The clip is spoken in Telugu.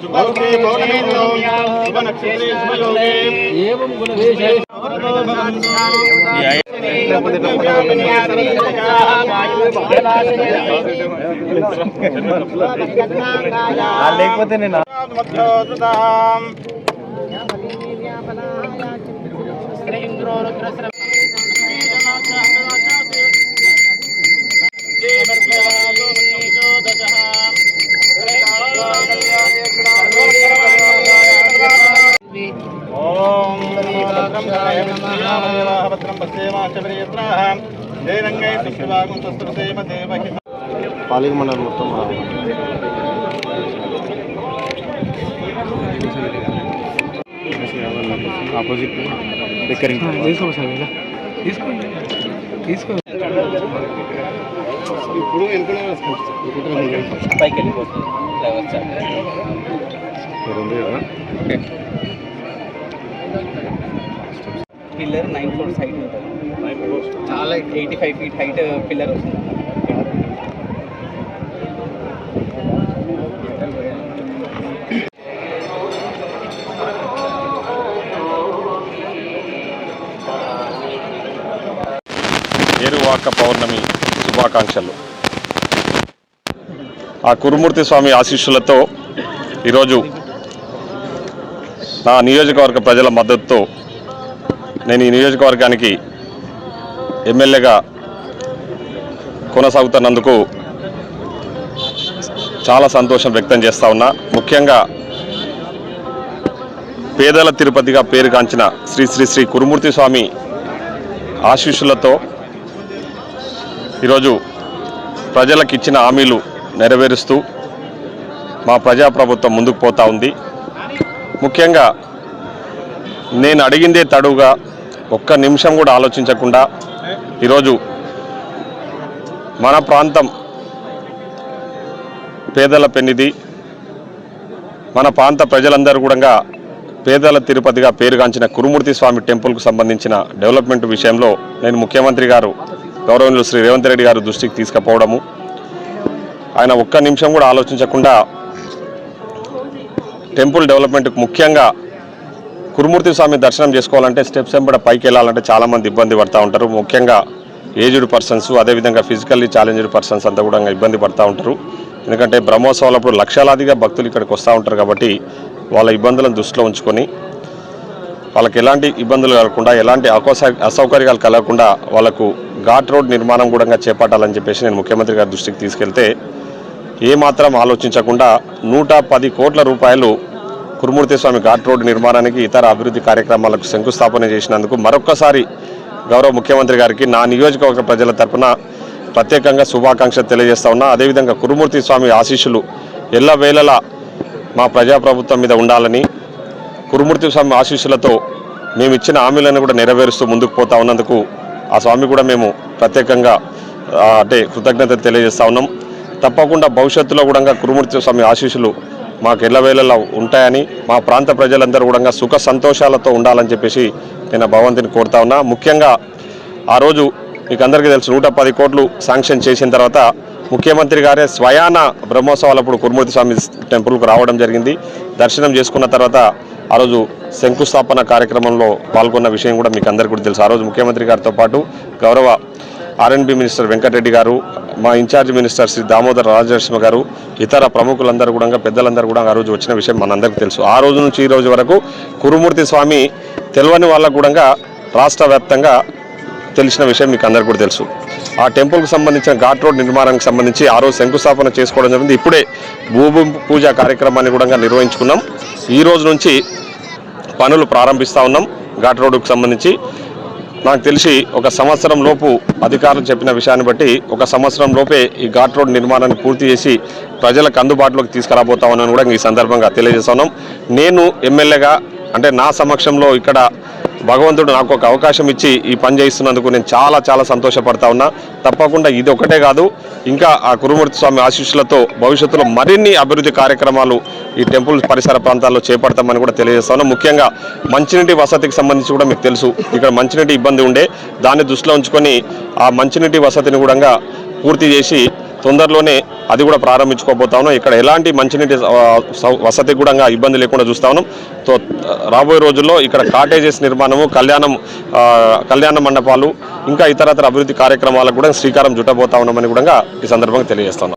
శుభౌకే పౌర్ణమిలో శుభ నక్షత్రే ఓం భద్రం పశ్యేమాచర్యత్రాः జయరంగై శివాగం సస్రసేమ దేవహి. పాలిక మండలం మొత్తం ఆపోజిట్ రికరింగ్ తీసుకో సార్ ఇలా. తీసుకో తీసుకో. ఇప్పుడు పైకి వెళ్ళిపోతుంది కదా పిల్లర్ నైన్ ఫ్లోర్స్ హైట్ ఉంటుంది. చాలా eighty five feet height pillar వస్తుంది. ఏరువాక పౌర్ణమి శుభాకాంక్షలు. ఆ కురుమూర్తి స్వామి ఆశీస్సులతో ఈరోజు నా నియోజకవర్గ ప్రజల మద్దతుతో నేను ఈ నియోజకవర్గానికి ఎమ్మెల్యేగా కొనసాగుతున్నందుకు చాలా సంతోషం వ్యక్తం చేస్తూ ఉన్నా. ముఖ్యంగా పేదల తిరుపతిగా పేరుగాంచిన శ్రీ శ్రీ శ్రీ కురుమూర్తి స్వామి ఆశీస్సులతో ఈరోజు ప్రజలకు ఇచ్చిన హామీలు నెరవేరుస్తూ మా ప్రజాప్రభుత్వం ముందుకు పోతూ ఉంది. ముఖ్యంగా నేను అడిగిందే తడువుగా ఒక్క నిమిషం కూడా ఆలోచించకుండా ఈరోజు మన ప్రాంతం పేదల పెన్నిది మన ప్రాంత ప్రజలందరూ కూడా పేదల తిరుపతిగా పేరుగాంచిన కురుమూర్తి స్వామి టెంపుల్కు సంబంధించిన డెవలప్మెంట్ విషయంలో నేను ముఖ్యమంత్రి గారు గౌరవనీయులు శ్రీ రేవంత్ రెడ్డి గారు దృష్టికి తీసుకుపోవడము. ఆయన ఒక్క నిమిషం కూడా ఆలోచించకుండా టెంపుల్ డెవలప్మెంట్కు ముఖ్యంగా కురుమూర్తి స్వామి దర్శనం చేసుకోవాలంటే స్టెప్స్ వెంబడ పైకి వెళ్ళాలంటే చాలామంది ఇబ్బంది పడుతూ ఉంటారు. ముఖ్యంగా ఏజ్డ్ పర్సన్స్ అదేవిధంగా ఫిజికల్లీ ఛాలెంజ్డ్ పర్సన్స్ అంతా కూడా ఇబ్బంది పడుతూ ఉంటారు. ఎందుకంటే బ్రహ్మోత్సవాలప్పుడు లక్షలాదిగా భక్తులు ఇక్కడికి వస్తూ ఉంటారు కాబట్టి వాళ్ళ ఇబ్బందులను దృష్టిలో ఉంచుకొని వాళ్ళకి ఎలాంటి ఇబ్బందులు కలగకుండా ఎలాంటి అకోస అసౌకర్యాలు కలగకుండా వాళ్ళకు ఘాట్ రోడ్ నిర్మాణం కూడా చేపట్టాలని చెప్పేసి నేను ముఖ్యమంత్రి గారి దృష్టికి తీసుకెళ్తే ఏమాత్రం ఆలోచించకుండా నూట పది కోట్ల రూపాయలు కురుమూర్తి స్వామి ఘాట్ రోడ్డు నిర్మాణానికి ఇతర అభివృద్ధి కార్యక్రమాలకు శంకుస్థాపన చేసినందుకు మరొక్కసారి గౌరవ ముఖ్యమంత్రి గారికి నా నియోజకవర్గ ప్రజల తరపున ప్రత్యేకంగా శుభాకాంక్షలు తెలియజేస్తా ఉన్నా. అదేవిధంగా కురుమూర్తి స్వామి ఆశీస్సులు ఎల్లవేళలా మా ప్రజాప్రభుత్వం మీద ఉండాలని కురుమూర్తి స్వామి ఆశీస్సులతో మేము ఇచ్చిన హామీలను కూడా నెరవేరుస్తూ ముందుకు పోతా ఉన్నందుకు ఆ స్వామి కూడా మేము ప్రత్యేకంగా అంటే కృతజ్ఞత తెలియజేస్తా ఉన్నాం. తప్పకుండా భవిష్యత్తులో కూడా కురుమూర్తి స్వామి ఆశీస్సులు మాకు ఎల్లవేళలా ఉంటాయని మా ప్రాంత ప్రజలందరూ కూడా సుఖ సంతోషాలతో ఉండాలని చెప్పేసి నేను భగవంతుని కోరుతా ఉన్నా. ముఖ్యంగా ఆ రోజు మీకు అందరికీ తెలుసు నూట పది కోట్లు శాంక్షన్ చేసిన తర్వాత ముఖ్యమంత్రి గారే స్వయాన బ్రహ్మోత్సవాలప్పుడు కురుమూర్తి స్వామి టెంపుల్కు రావడం జరిగింది. దర్శనం చేసుకున్న తర్వాత ఆ రోజు శంకుస్థాపన కార్యక్రమంలో పాల్గొన్న విషయం కూడా మీకు అందరికీ కూడా తెలుసు. ఆ రోజు ముఖ్యమంత్రి గారితో పాటు గౌరవ ఆర్ఎన్బి మినిస్టర్ వెంకటరెడ్డి గారు మా ఇన్ఛార్జ్ మినిస్టర్ శ్రీ దామోదర్ రాజనరసింహ గారు ఇతర ప్రముఖులందరూ కూడా పెద్దలందరూ కూడా ఆ రోజు వచ్చిన విషయం మనందరికీ తెలుసు. ఆ రోజు నుంచి ఈ రోజు వరకు కురుమూర్తి స్వామి తెలియని వాళ్ళకు కూడా రాష్ట్ర వ్యాప్తంగా తెలిసిన విషయం మీకు అందరికీ కూడా తెలుసు. ఆ టెంపుల్కి సంబంధించిన ఘాట్ రోడ్ నిర్మాణానికి సంబంధించి ఆ రోజు శంకుస్థాపన చేసుకోవడం జరిగింది. ఇప్పుడే భూమి పూజ కార్యక్రమాన్ని కూడా నిర్వహించుకున్నాం. ఈ రోజు నుంచి పనులు ప్రారంభిస్తూ ఉన్నాం. ఘాట్ రోడ్డుకు సంబంధించి నాకు తెలిసి ఒక సంవత్సరం లోపు అధికారులు చెప్పిన విషయాన్ని బట్టి ఒక సంవత్సరం లోపే ఈ ఘాట్ రోడ్ నిర్మాణాన్ని పూర్తి చేసి ప్రజలకు అందుబాటులోకి తీసుకురాబోతామని కూడా ఈ సందర్భంగా తెలియజేస్తున్నాం. నేను ఎమ్మెల్యేగా అంటే నా సమక్షంలో ఇక్కడ భగవంతుడు నాకు ఒక అవకాశం ఇచ్చి ఈ పని చేయిస్తున్నందుకు నేను చాలా చాలా సంతోషపడతా ఉన్నా. తప్పకుండా ఇది ఒకటే కాదు. ఇంకా ఆ కురుమూర్తి స్వామి ఆశీస్సులతో భవిష్యత్తులో మరిన్ని అభివృద్ధి కార్యక్రమాలు ఈ టెంపుల్ పరిసర ప్రాంతాల్లో చేపడతామని కూడా తెలియజేస్తాను. ముఖ్యంగా మంచినీటి వసతికి సంబంధించి కూడా మీకు తెలుసు. ఇక్కడ మంచినీటి ఇబ్బంది ఉండే. దాన్ని దృష్టిలో ఉంచుకొని ఆ మంచినీటి వసతిని కూడా పూర్తి చేసి తొందరలోనే అది కూడా ప్రారంభించుకోబోతా ఉన్నాం. ఇక్కడ ఎలాంటి మంచినీటి సౌ- వసతి కూడా ఇబ్బంది లేకుండా చూస్తా ఉన్నాం. రాబోయే రోజుల్లో ఇక్కడ కాటేజెస్ నిర్మాణము కళ్యాణం కళ్యాణ మండపాలు ఇంకా ఇతరతర అభివృద్ధి కార్యక్రమాలకు కూడా శ్రీకారం చుట్టబోతా ఉన్నామని కూడా ఈ సందర్భంగా తెలియజేస్తున్నాం